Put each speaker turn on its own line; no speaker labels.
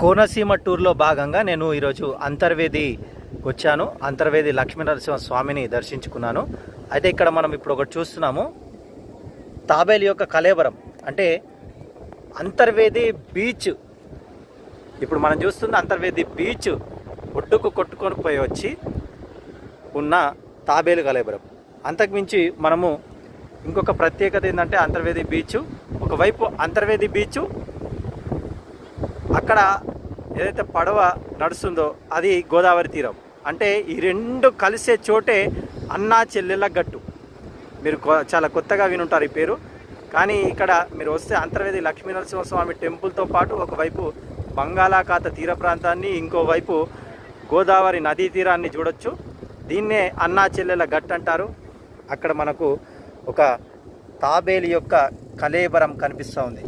కోనసీమ టూర్లో భాగంగా నేను ఈరోజు అంతర్వేది వచ్చాను. అంతర్వేది లక్ష్మీనరసింహ స్వామిని దర్శించుకున్నాను. అయితే ఇక్కడ మనం ఇప్పుడు ఒకటి చూస్తున్నాము. తాబేలు యొక్క కలేవరం అంటే అంతర్వేది బీచ్. ఇప్పుడు మనం చూస్తుంది అంతర్వేది బీచ్ ఒడ్డుకు కొట్టుకొని పోయి వచ్చి ఉన్న తాబేలు కలేబరం. అంతకుమించి మనము ఇంకొక ప్రత్యేకత ఏంటంటే అంతర్వేది బీచ్. ఒకవైపు అంతర్వేది బీచ్ అక్కడ ఏదైతే పడవ నడుస్తుందో అది గోదావరి తీరం. అంటే ఈ రెండు కలిసే చోటే అన్నా చెల్లెళ్ళ గట్టు. మీరు కొ- చాలా కొత్తగా వినుంటారు ఈ పేరు. కానీ ఇక్కడ మీరు వస్తే అంతర్వేది లక్ష్మీనరసింహస్వామి టెంపుల్తో పాటు ఒకవైపు బంగాళాఖాత తీర ప్రాంతాన్ని ఇంకోవైపు గోదావరి నదీ తీరాన్ని చూడొచ్చు. దీన్నే అన్నా చెల్లెల గట్టు అంటారు. అక్కడ మనకు ఒక తాబేలి యొక్క కలేబరం కనిపిస్తూ ఉంది.